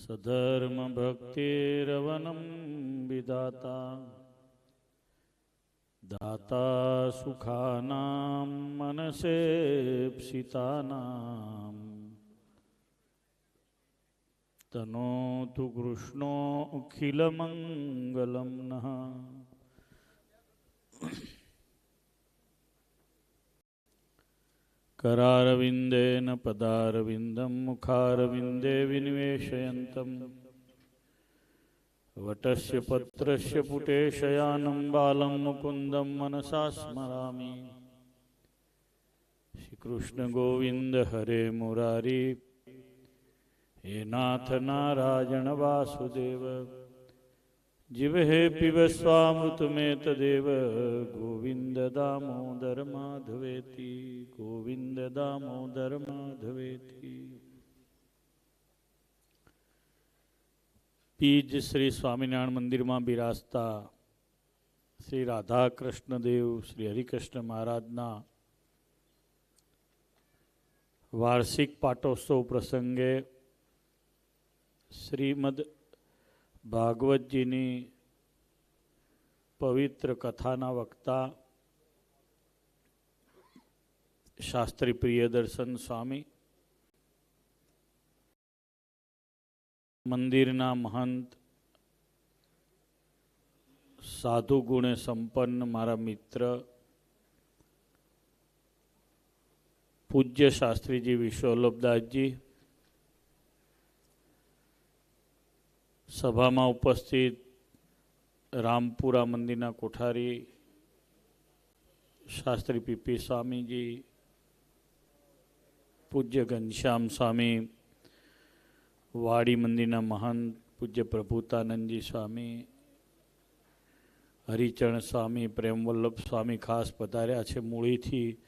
સધર્મ ભક્તિરવનમ વિદાતા દાતા સુખાના મનસેપ્સિતાના તનો તુ કૃષ્ણો અખિલમંગલમ નઃ करारविन्देन पदारविन्दं मुखारविन्दे विनिवेशयन्तं वटस्य पत्रस्य पुटे शयानं बालं मुकुन्दं मनसा स्मरामि श्रीकृष्णगोविन्द हरे मुरारी हे नाथ नारायण वासुदेव जिवहे पिब स्वामृतमेतदेव गोविन्द दामोदर माधवेति गोविन्द दामोदर माधवेति પીજ શ્રી સ્વામિનારાયણ મંદિરમાં બિરાજતા શ્રી રાધા કૃષ્ણદેવ શ્રી હરિકૃષ્ણ મહારાજના વાર્ષિક પાટોત્સવ પ્રસંગે શ્રીમદ ભાગવતજીની પવિત્ર કથાના વક્તા શાસ્ત્રી પ્રિયદર્શન સ્વામી, મંદિરના મહંત, સાધુ ગુણે સંપન્ન મારા મિત્ર, પૂજ્ય શાસ્ત્રીજી વિશ્વવલ્લભદાસજી સભામાં ઉપસ્થિત રામપુરા મંદિરના કોઠારી શાસ્ત્રી પીપી સ્વામીજી, પૂજ્ય ઘનશ્યામ સ્વામી, વાડી મંદિરના મહંત પૂજ્ય પ્રભુતાનંદજી સ્વામી, હરિચરણ સ્વામી, પ્રેમવલ્લભ સ્વામી ખાસ પધાર્યા છે. મૂળીથી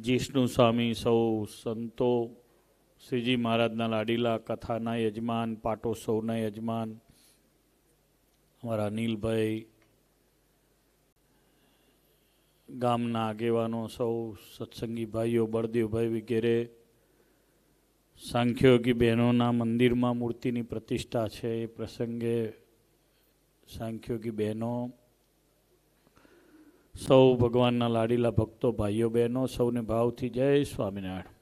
જીષ્ણુ સ્વામી સૌ સંતો શ્રીજી મહારાજના લાડીલા, કથાના યજમાન, પાટોત્સવના યજમાન, અમારા અનિલભાઈ, ગામના આગેવાનો સૌ, સત્સંગી ભાઈઓ, બળદેવભાઈ વગેરે, સાંખ્યોગી બહેનોના મંદિરમાં મૂર્તિની પ્રતિષ્ઠા છે. એ પ્રસંગે સાંખ્યોગી બહેનો, સૌ ભગવાનના લાડીલા ભક્તો, ભાઈઓ બહેનો સૌને ભાવથી જય સ્વામિનારાયણ.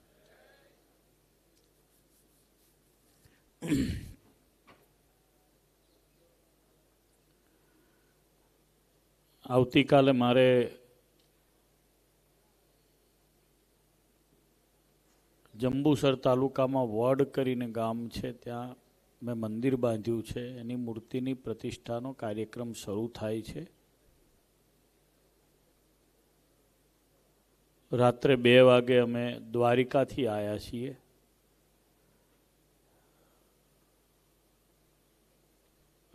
આવતીકાલે મારે જંબુસર તાલુકામાં વડ કરીને ગામ છે. ત્યાં મેં મંદિર બાંધ્યું છે. એની મૂર્તિની પ્રતિષ્ઠાનો કાર્યક્રમ શરૂ થાય છે. રાત્રે બે વાગે અમે દ્વારિકાથી આવ્યા છીએ.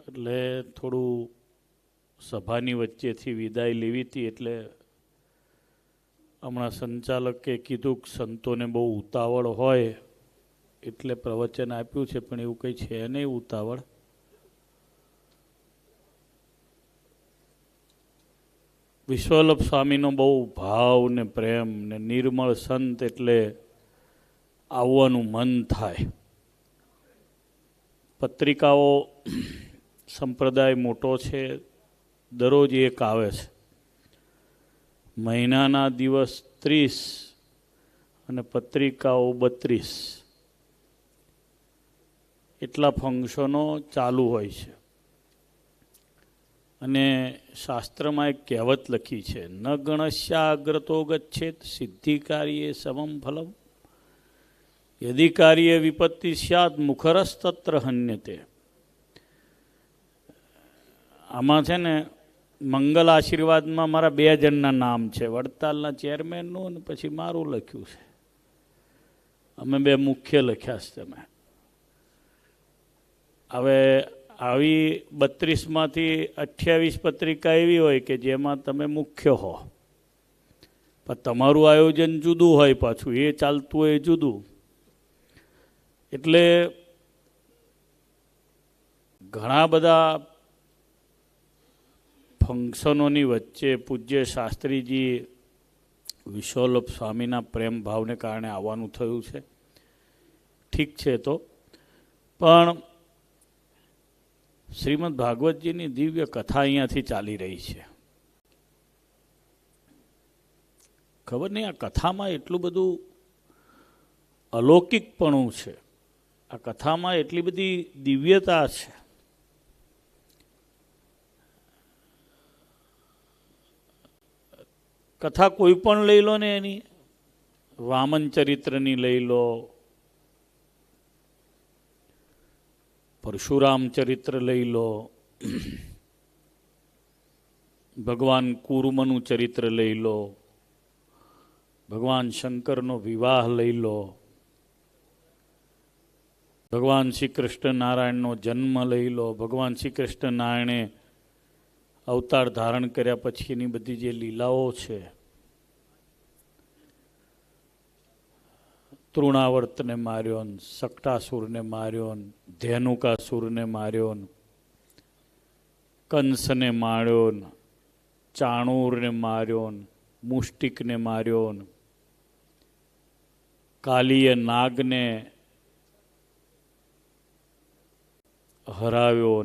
એટલે થોડું સભાની વચ્ચેથી વિદાય લેવી હતી એટલે હમણાં સંચાલકે કીધું કે સંતોને બહુ ઉતાવળ હોય એટલે પ્રવચન આપ્યું છે, પણ એવું કંઈ છે નહીં ઉતાવળ. વિશ્વવલ્લભ સ્વામીનો બહુ ભાવ ને પ્રેમ ને નિર્મળ સંત એટલે આવવાનું મન થાય. પત્રિકાઓ સંપ્રદાય મોટો છે, દરરોજ એક આવે છે. મહિનાના દિવસ ત્રીસ અને પત્રિકાઓ બત્રીસ. એટલા ફંક્શનો ચાલુ હોય છે. અને શાસ્ત્રમાં એક કહેવત લખી છે, ન ગણસ્યાગ્રતો ગચ્છેત સિદ્ધિકાર્યે સમમ ફલમ. યદિ કાર્ય વિપત્તિ સ્યાદ મુખરસ્તત્ર હન્યતે. આમાં છે ને મંગલ આશીર્વાદમાં મારા બે જણના નામ છે. વડતાલના ચેરમેનનું અને પછી મારું લખ્યું છે. અમે બે મુખ્ય લખ્યા છે તમે. હવે આવી બત્રીસમાંથી અઠ્યાવીસ પત્રિકા એવી હોય કે જેમાં તમે મુખ્ય હો. પણ તમારું આયોજન જુદું હોય પાછું, એ ચાલતું હોય જુદું. એટલે ઘણા બધા ફંક્શનોની વચ્ચે પૂજ્ય શાસ્ત્રીજી વિશ્વલ્લભ સ્વામીના પ્રેમ ભાવને કારણે આવવાનું થયું છે. ઠીક છે તો. પણ શ્રીમદ ભાગવતજીની દિવ્ય કથા અહીંયાથી ચાલી રહી છે. ખબર નહીં, આ કથામાં એટલું બધું અલૌકિકપણું છે. આ કથામાં એટલી બધી દિવ્યતા છે. કથા કોઈ પણ લઈ લો ને એની. વામન ચરિત્રની લઈ લો. પરશુરામ ચરિત્ર લઈ લો. ભગવાન કુર્મનું ચરિત્ર લઈ લો. ભગવાન શંકરનો વિવાહ લઈ લો. ભગવાન શ્રી કૃષ્ણ નારાયણનો જન્મ લઈ લો. ભગવાન શ્રી કૃષ્ણ નારાયણે અવતાર ધારણ કર્યા પછીની બધી જે લીલાઓ છે, તૃણાવર્તને માર્યો ને, સકટાસુરને માર્યો ને, ધેનુકાસુરને માર્યો ને, કંસને માર્યો ને, ચાણૂરને માર્યો ને, મુષ્ટિકને માર્યો ને, કાલીય નાગને હરાવ્યો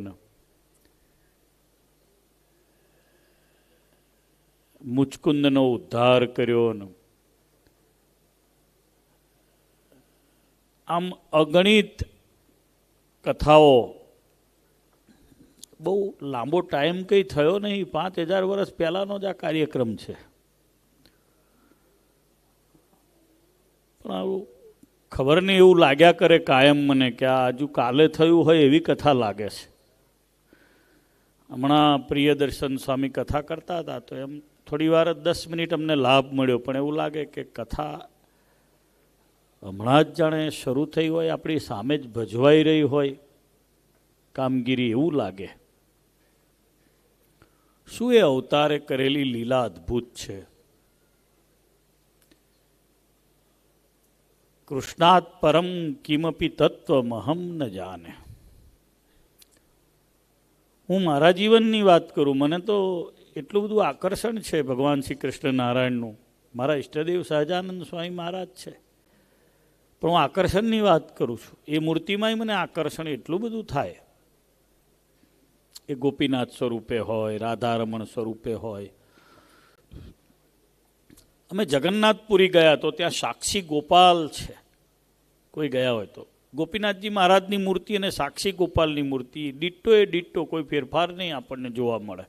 મુચકુંદનો ઉદ્ધાર કર્યો આમ અગણિત કથાઓ બહુ લાંબો ટાઈમ કંઈ થયો નહીં, પાંચ હજાર વર્ષ પહેલાંનો જ આ કાર્યક્રમ છે. પણ આવું ખબર નહીં, એવું લાગ્યા કરે કાયમ મને કે આ હજુ કાલે થયું હોય એવી કથા લાગે છે. હમણાં પ્રિયદર્શન સ્વામી કથા કરતા હતા તો એમ થોડી વાર દસ મિનિટ અમને લાભ મળ્યો, પણ એવું લાગે કે કથા હમણાં જ જાણે શરૂ થઈ હોય, આપણી સામે જ ભજવાઈ રહી હોય, કામગીરી એવું લાગે. શું એ અવતારે કરેલી લીલા અદ્ભુત છે? કૃષ્ણાત પરમ કિમપી તત્વમહમ ન જાને. હું મારા જીવનની વાત કરું, મને તો એટલું બધું આકર્ષણ છે ભગવાન શ્રી કૃષ્ણ નારાયણનું. મારા ઈષ્ટદેવ સહજાનંદ સ્વામી મહારાજ છે. પણ હું આકર્ષણની વાત કરું છું. એ મૂર્તિમાંય મને આકર્ષણ એટલું બધું થાય. એ ગોપીનાથ સ્વરૂપે હોય, રાધારમણ સ્વરૂપે હોય. અમે જગન્નાથપુરી ગયા તો ત્યાં સાક્ષી ગોપાલ છે. કોઈ ગયા હોય તો. ગોપીનાથજી મહારાજની મૂર્તિ અને સાક્ષી ગોપાલની મૂર્તિ ડિટ્ટો એ ડિટ્ટો કોઈ ફેરફાર નહીં આપણને જોવા મળે.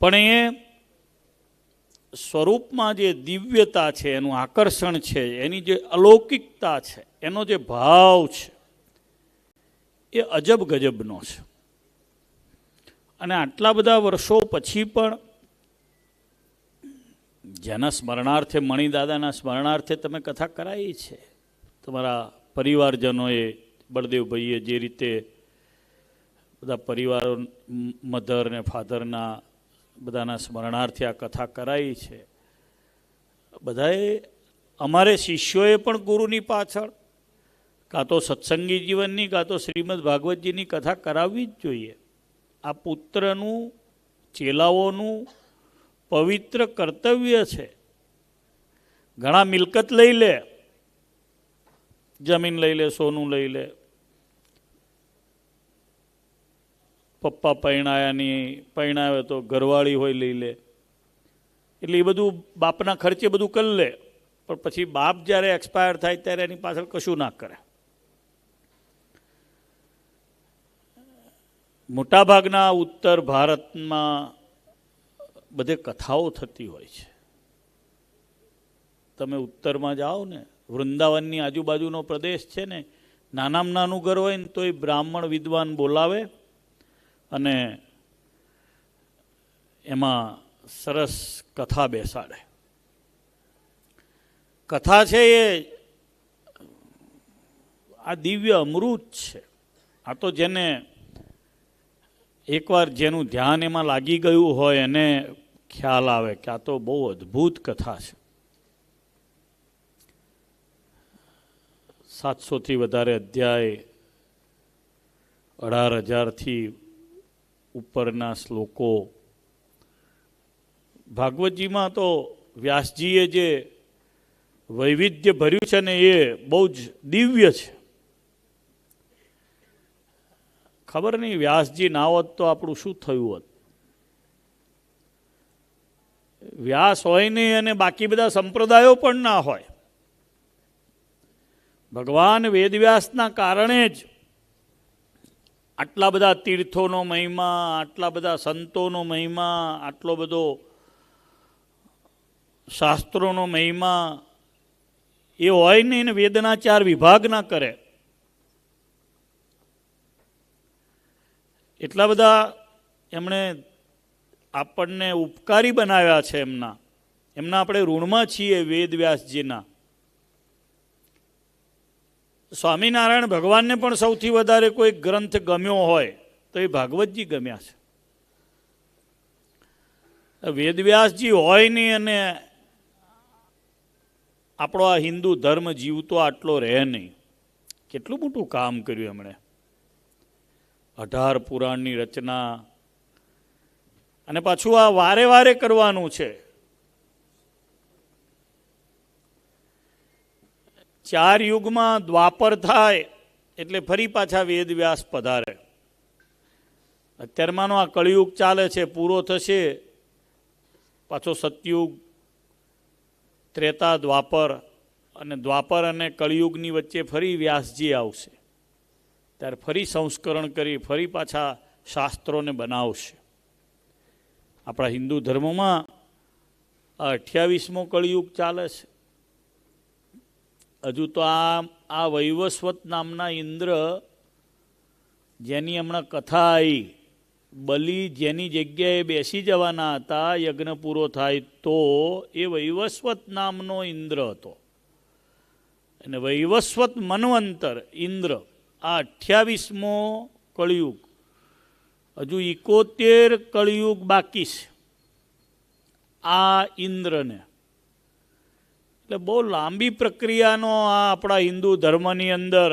પણ એ સ્વરૂપમાં જે દિવ્યતા છે, એનું આકર્ષણ છે, એની જે અલૌકિકતા છે, એનો જે ભાવ છે, એ અજબ ગજબનો છે. અને આટલા બધા વર્ષો પછી પણ જેના સ્મરણાર્થે, મણિદાદાના સ્મરણાર્થે તમે કથા કરાવી છે. તમારા પરિવારજનોએ, બળદેવભાઈએ જે રીતે બધા પરિવારો મધર ને ફાધરના બધાના સ્મરણાર્થે આ કથા કરાવી છે. બધાએ, અમારે શિષ્યોએ પણ ગુરુની પાછળ, કાં તો સત્સંગી જીવનની, કાં તો શ્રીમદ ભાગવતજીની કથા કરાવવી જ જોઈએ. આ પુત્રનું, ચેલાઓનું પવિત્ર કર્તવ્ય છે. ઘણા મિલકત લઈ લે, જમીન લઈ લે, સોનું લઈ લે પપ્પા પૈણાયાની પૈણાવે તો ઘરવાળી હોય લઈ લે. એટલે એ બધું બાપના ખર્ચે બધું કરી લે. પણ પછી બાપ જ્યારે એક્સપાયર થાય ત્યારે એની પાછળ કશું ના કરે. મોટાભાગના ઉત્તર ભારતમાં બધે કથાઓ થતી હોય છે. તમે ઉત્તરમાં જાઓ ને, વૃંદાવનની આજુબાજુનો પ્રદેશ છે ને, નાનામાં નાનું ઘર હોય ને તોય બ્રાહ્મણ વિદ્વાન બોલાવે અને એમાં સરસ કથા બેસાડે. કથા છે એ, આ દિવ્ય અમૃત છે. આ તો જેને એકવાર જેનું ધ્યાન એમાં લાગી ગયું હોય એને ખ્યાલ આવે કે આ તો બહુ અદ્ભુત કથા છે. સાતસોથી વધારે અધ્યાય, અઢાર હજારથી ઉપરના શ્લોકો. ભાગવતજીમાં તો વ્યાસજીએ જે વૈવિધ્ય ભર્યું છે ને એ બહુ જ દિવ્ય છે. ખબર નહીં વ્યાસજી ના હોત તો આપણું શું થયું હોત? વ્યાસ હોય નહીં અને બાકી બધા સંપ્રદાયો પણ ના હોય. ભગવાન વેદવ્યાસના કારણે જ આટલા બધા તીર્થોનો મહિમા, આટલા બધા સંતોનો મહિમા, આટલો બધો શાસ્ત્રોનો મહિમા, એ હોય ને વેદના ચાર વિભાગ ના કરે. એટલા બધા એમણે આપણને ઉપકારી બનાવ્યા છે એમના. એમના આપણે ઋણમાં છીએ વેદવ્યાસજીના. સ્વામિનારાયણ ભગવાનને પણ સૌથી વધારે કોઈ ગ્રંથ ગમ્યો હોય તો એ ભાગવતજી ગમ્યા છે. વેદવ્યાસજી હોય નહીં અને આપણો આ હિન્દુ ધર્મ જીવતો આટલો રહે નહીં. કેટલું મોટું કામ કર્યું એમણે. અઢાર પુરાણની રચના. અને પાછું આ વારે વારે કરવાનું છે. ચાર યુગમાં દ્વાપર થાય એટલે ફરી પાછા વેદવ્યાસ પધારે. અત્યારમાંનો આ કળિયુગ ચાલે છે, પૂરો થશે. પાછો સતયુગ, ત્રેતા, દ્વાપર અને દ્વાપર અને કળિયુગની વચ્ચે ફરી વ્યાસજી આવશે. ત્યારે ફરી સંસ્કરણ કરી, ફરી પાછા શાસ્ત્રોને બનાવશે. આપણા હિન્દુ ધર્મમાં આ અઠ્યાવીસમો કળિયુગ ચાલે છે. હજુ તો આ આ વૈવસ્વત નામના ઇન્દ્ર જેની હમણાં કથા આવી બલિ જેની જગ્યાએ બેસી જવાના હતા યજ્ઞ પૂરો થાય તો એ વૈવસ્વત નામનો ઇન્દ્ર હતો. અને વૈવસ્વત મનવંતર ઇન્દ્ર, આ અઠ્યાવીસમો કળિયુગ. હજુ ઇકોતેર કળિયુગ બાકી છે. આ ઇન્દ્રને એટલે બહુ લાંબી પ્રક્રિયાનો આ આપણા હિન્દુ ધર્મની અંદર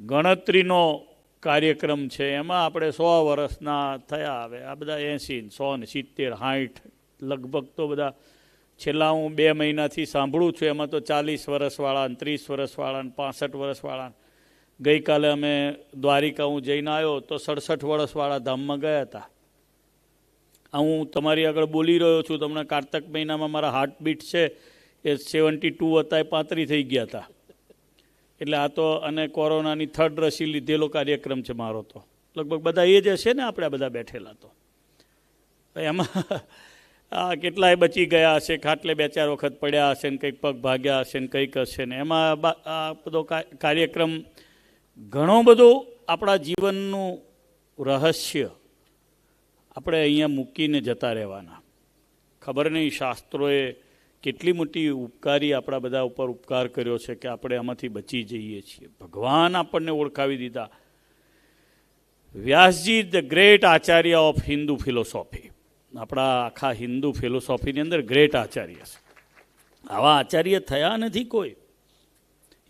ગણતરીનો કાર્યક્રમ છે. એમાં આપણે સો વર્ષના થયા આવે આ બધા એંસી સો ને સિત્તેર સાઠ લગભગ તો બધા છેલ્લા હું બે મહિનાથી સાંભળું છું. એમાં તો ચાલીસ વર્ષવાળા ને ત્રીસ વર્ષવાળા ને પાસઠ વર્ષવાળા ગઈકાલે અમે દ્વારિકા હું જઈને આવ્યો તો સડસઠ વર્ષવાળા ધામમાં ગયા હતા. હું તમારી આગળ બોલી રહ્યો છું. તમને કારતક મહિનામાં મારા હાર્ટબીટ છે. એ સેવન્ટી ટુ હતા, એ પાંત્રી થઈ ગયા હતા. એટલે આ તો અને કોરોનાની થર્ડ રસી લીધેલો કાર્યક્રમ છે મારો તો. લગભગ બધા એ જ હશે ને આપણે બધા બેઠેલા તો. એમાં આ કેટલાય બચી ગયા હશે, ખાટલે બે ચાર વખત પડ્યા હશે ને કંઈક પગ ભાગ્યા હશે ને કંઈક હશે ને. એમાં આ બધો કાર્યક્રમ ઘણો બધો આપણા જીવનનું રહસ્ય આપણે અહીંયા મૂકીને જતા રહેવાના. ખબર નહીં શાસ્ત્રોએ કેટલી મોટી ઉપકારી આપણા બધા ઉપર ઉપકાર કર્યો છે કે આપણે આમાંથી બચી જઈએ છીએ. ભગવાન આપણને ઓળખાવી દીધા. વ્યાસજી ધ ગ્રેટ આચાર્ય ઓફ હિન્દુ ફિલોસોફી આપણા આખા હિન્દુ ફિલોસોફીની અંદર ગ્રેટ આચાર્ય છે. આવા આચાર્ય થયા નથી કોઈ.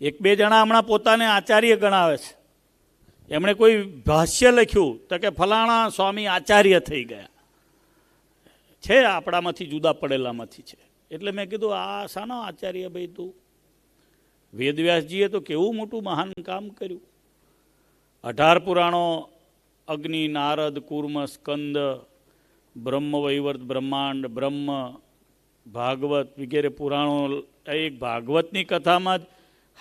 એક બે જણા હમણાં પોતાને આચાર્ય ગણાવે છે. એમણે કોઈ ભાષ્ય લખ્યું તો કે ફલાણા સ્વામી આચાર્ય થઈ ગયા. છે આપણામાંથી, જુદા પડેલામાંથી છે. એટલે મેં કીધું, આ શાનો આચાર્ય ભાઈ તું? વેદવ્યાસજીએ તો કેવું મોટું મહાન કામ કર્યું. અઢાર પુરાણો, અગ્નિ, નારદ, કુર્મ, સ્કંદ, બ્રહ્મ, વૈવર્ત, બ્રહ્માંડ, બ્રહ્મ, ભાગવત વગેરે પુરાણો એક ભાગવતની કથામાં જ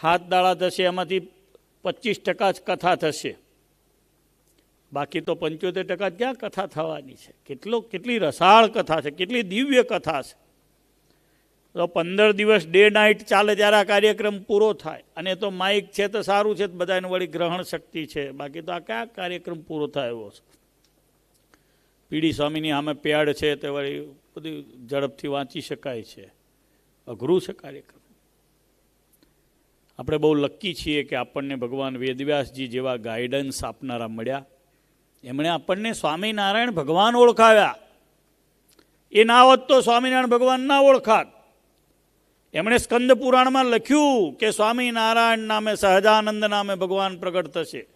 હાથ દાળા થશે, એમાંથી પચીસ ટકા જ કથા થશે. બાકી તો પંચોતેર ટકા ક્યાં કથા થવાની છે? કેટલો, કેટલી રસાળ કથા છે, કેટલી દિવ્ય કથા છે. તો પંદર દિવસ ડે નાઇટ ચાલે ત્યારે આ કાર્યક્રમ પૂરો થાય. અને તો માઇક છે તો સારું છે, બધાને વળી ગ્રહણ શક્તિ છે. બાકી તો આ કયા કાર્યક્રમ પૂરો થાય એવો છે? પીડી સ્વામીની સામે પેડ છે તે વળી બધી ઝડપથી વાંચી શકાય છે. અઘરું છે કાર્યક્રમ. આપણે બહુ લક્કી છીએ કે આપણને ભગવાન વેદવ્યાસજી જેવા ગાઈડન્સ આપનારા મળ્યા. એમણે આપણને સ્વામિનારાયણ ભગવાન ઓળખાવ્યા. એ ના હોત તો સ્વામિનારાયણ ભગવાન ના ઓળખાત. એમણે સ્કંદ પુરાણમાં લખ્યું કે સ્વામિનારાયણ નામે સહજાનંદ નામે ભગવાન પ્રગટ થશે.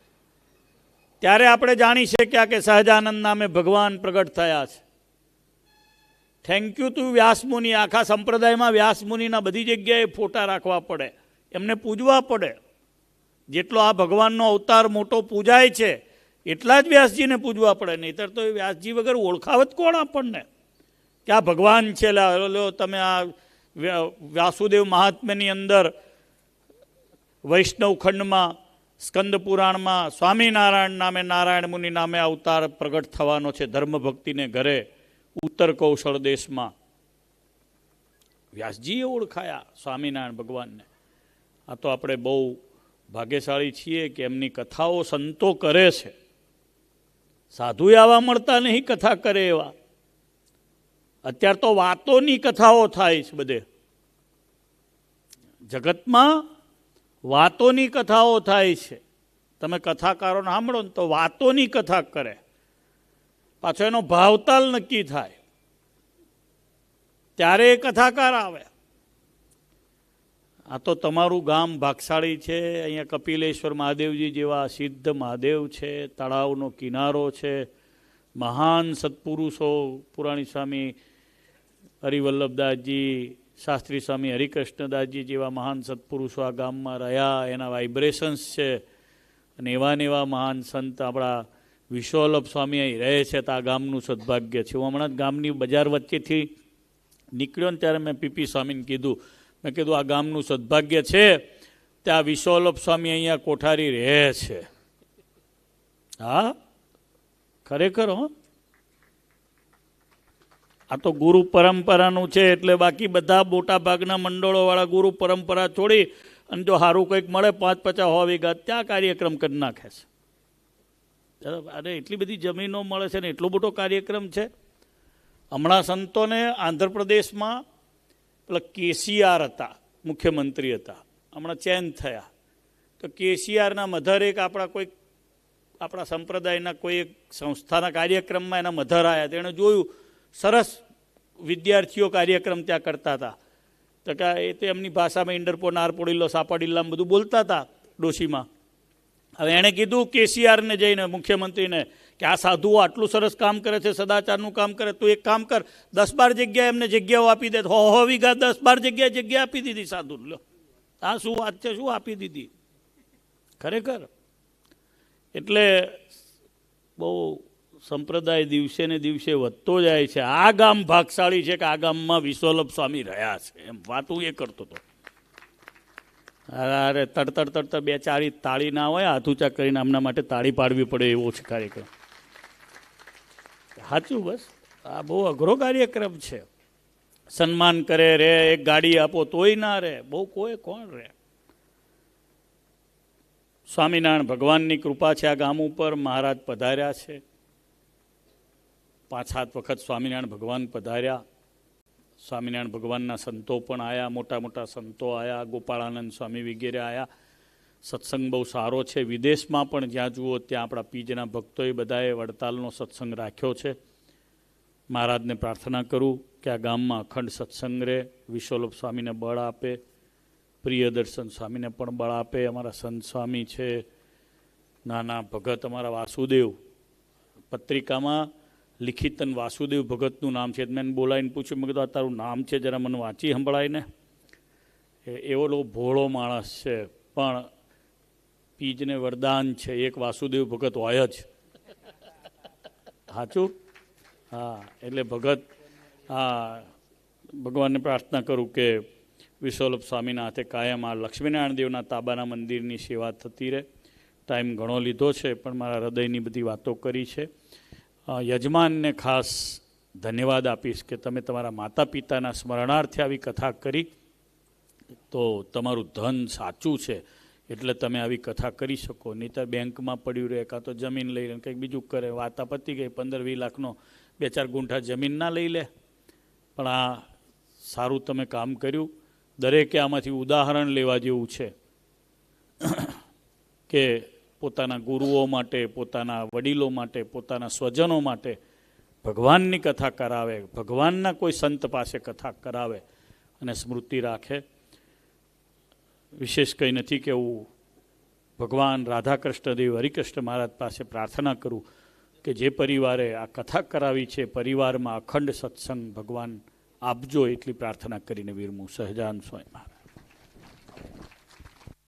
ત્યારે આપણે જાણી શક્યા કે સહજાનંદ નામે ભગવાન પ્રગટ થયા છે. થેન્ક યુ ટુ વ્યાસમુનિ આખા સંપ્રદાયમાં વ્યાસમુનિના બધી જગ્યાએ ફોટા રાખવા પડે. એમને પૂજવા પડે. જેટલો આ ભગવાનનો અવતાર મોટો પૂજાય છે એટલા જ વ્યાસજીને પૂજવા પડે. નહીતર તો એ વ્યાસજી વગર ઓળખાવત કોણ આપણને? કે આ ભગવાન છે લા, તમે આ વ્યાસુદેવ મહાત્મ્યની અંદર વૈષ્ણવ ખંડમાં, સ્કંદ પુરાણમાં, સ્વામિનારાયણ નામે નારાયણ મુનિ નામે અવતાર પ્રગટ થવાનો છે ધર્મ ભક્તિને ઘરે, ઉત્તર કૌશળ દેશમાં. વ્યાસજીએ ઓળખાયા સ્વામિનારાયણ ભગવાનને. આ તો આપણે બહુ ભાગ્યશાળી છીએ કે એમની કથાઓ સંતો કરે છે. સાધુએ આવા મળતા નહીં, કથા કરે એવા. અત્યારે તો વાતોની કથાઓ થાય છે બધે. જગતમાં વાતોની કથાઓ થાય છે. તમે કથાકારોને સાંભળો ને તો વાતોની કથા કરે. પાછો એનો ભાવતાલ નક્કી થાય. ત્યારે એ કથાકાર આવે. આ તો તમારું ગામ ભાગશાળી છે, અહીંયા કપિલેશ્વર મહાદેવજી જેવા સિદ્ધ મહાદેવ છે, તળાવનો કિનારો છે, મહાન સત્પુરુષો, પુરાણી સ્વામી હરિવલ્લભદાસજી, શાસ્ત્રી સ્વામી હરિકૃષ્ણદાસજી જેવા મહાન સત્પુરુષો આ ગામમાં રહ્યા, એના વાઇબ્રેશન્સ છે. અને એવા ને એવા મહાન સંત આપણા વિશ્વવલ્લભ સ્વામી અહીં રહે છે તો આ ગામનું સદભાગ્ય છે. હું હમણાં જ ગામની બજાર વચ્ચેથી નીકળ્યો ને ત્યારે મેં પીપી સ્વામીને કીધું. મેં કીધું, આ ગામનું સદભાગ્ય છે, તે આ વિશ્વવલ્લભ સ્વામી અહીંયા કોઠારી રહે છે. હા? ખરેખર હો? આ તો ગુરુ પરંપરાનું છે એટલે બાકી બધા મોટા ભાગના મંડળોવાળા ગુરુ પરંપરા છોડી અને જો સારું કંઈક મળે પાંચ પચાસ હો વીઘા, ત્યાં કાર્યક્રમ કરી નાખે છે. અરે, એટલી બધી જમીનો મળે છે ને, એટલો મોટો કાર્યક્રમ છે. હમણાં સંતોને આંધ્રપ્રદેશમાં પેલા કેસીઆર હતા, મુખ્યમંત્રી હતા. હમણાં ચેન્જ થયા. તો કેસીઆરના મધર એક આપણા કોઈક આપણા સંપ્રદાયના કોઈ એક સંસ્થાના કાર્યક્રમમાં એના મધર આવ્યા તેણે જોયું સરસ વિદ્યાર્થીઓ કાર્યક્રમ ત્યાં કરતા હતા. તો કે એ તો એમની ભાષામાં ઇન્ડરપો નારપોડીલો સાપાડીલામ બધું બોલતા હતા ડોશીમાં. હવે એણે કીધું કેસીઆરને જઈને, મુખ્યમંત્રીને, કે આ સાધુઓ આટલું સરસ કામ કરે છે, સદાચારનું કામ કરે, તું એક કામ કર, દસ બાર જગ્યાએ એમને જગ્યાઓ આપી દે. હો હો, વીઘા, દસ બાર જગ્યાએ જગ્યા આપી દીધી સાધુ લો આ શું વાત છે? શું આપી દીધી? ખરેખર? એટલે બહુ સંપ્રદાય દિવસે ને દિવસે વધતો જાય છે. આ ગામ ભાગશાળી છે કે આ ગામમાં વિશ્વલભ સ્વામી રહ્યા છે. એમ વાત હું એ કરતો હતો. અરે તડતડ તડતડ બે ચારી તાળી ના હોય, હાથુચા કરીને આમના માટે તાળી પાડવી પડે એવો છે કાર્યક્રમ. સાચું બસ. આ બહુ અઘરો કાર્યક્રમ છે. સન્માન કરે રે, એક ગાડી આપો તોય ના રે. બહુ કોઈ કોણ રે? સ્વામિનારાયણ ભગવાનની કૃપા છે આ ગામ ઉપર. મહારાજ પધાર્યા છે. પાંચ સાત વખત સ્વામિનારાયણ ભગવાન પધાર્યા. સ્વામિનારાયણ ભગવાનના સંતો પણ આવ્યા મોટા મોટા સંતો આવ્યા ગોપાળાનંદ સ્વામી વગેરે આવ્યા સત્સંગ બહુ સારો છે. વિદેશમાં પણ જ્યાં જુઓ ત્યાં આપણા પીજના ભક્તોએ બધાએ વડતાલનો સત્સંગ રાખ્યો છે. મહારાજને પ્રાર્થના કરું કે આ ગામમાં અખંડ સત્સંગ રહે વિશ્વલોભ સ્વામીને બળ આપે, પ્રિયદર્શન સ્વામીને પણ બળ આપે. અમારા સંત સ્વામી છે, નાના ભગત અમારા વાસુદેવ. પત્રિકામાં લિખિતન વાસુદેવ ભગતનું નામ છે. મેં બોલાવીને પૂછ્યું. મેં કીધું, આ તારું નામ છે? જરા મને વાંચી સંભળાય ને. એવો લોકો ભોળો માણસ છે. પણ પીજને વરદાન છે. એક વાસુદેવ ભગત હોય જ. સાચું? હા. એટલે ભગત, હા, ભગવાનને પ્રાર્થના કરું કે વિશ્વલભ સ્વામીના હાથે કાયમ આ લક્ષ્મીનારાયણ દેવના તાબાના મંદિરની સેવા થતી રહે. ટાઈમ ઘણો લીધો છે, પણ મારા હૃદયની બધી વાતો કરી છે. યજમાનને ખાસ ધન્યવાદ આપીશ કે તમે તમારા માતા પિતાના સ્મરણાર્થે આવી કથા કરી. તો તમારું ધન સાચું છે, એટલે તમે આવી કથા કરી શકો. નહીંતર બેંકમાં પડ્યું રહે, કાં તો જમીન લઈ લે, કંઈક બીજું કરે. વાતા પતી ગઈ, પંદર વીસ લાખનો બે ચાર ગુંઠા જમીન ના લઈ લે. પણ આ સારું તમે કામ કર્યું. દરેકે આમાંથી ઉદાહરણ લેવા જેવું છે. કે પોતાના ગુરુઓ માટે, પોતાના વડીલો માટે, પોતાના સ્વજનો માટે ભગવાનની કથા કરાવે, ભગવાનના કોઈ સંત પાસે કથા કરાવે અને સ્મૃતિ રાખે. વિશેષ કંઈ નથી કેવું ભગવાન રાધાકૃષ્ણદેવ હરિકૃષ્ણ મહારાજ પાસે પ્રાર્થના કરું કે જે પરિવારે આ કથા કરાવી છે, પરિવારમાં અખંડ સત્સંગ ભગવાન આપજો એટલી પ્રાર્થના કરીને વીરમું સહજાન સ્વામી મહારાજ.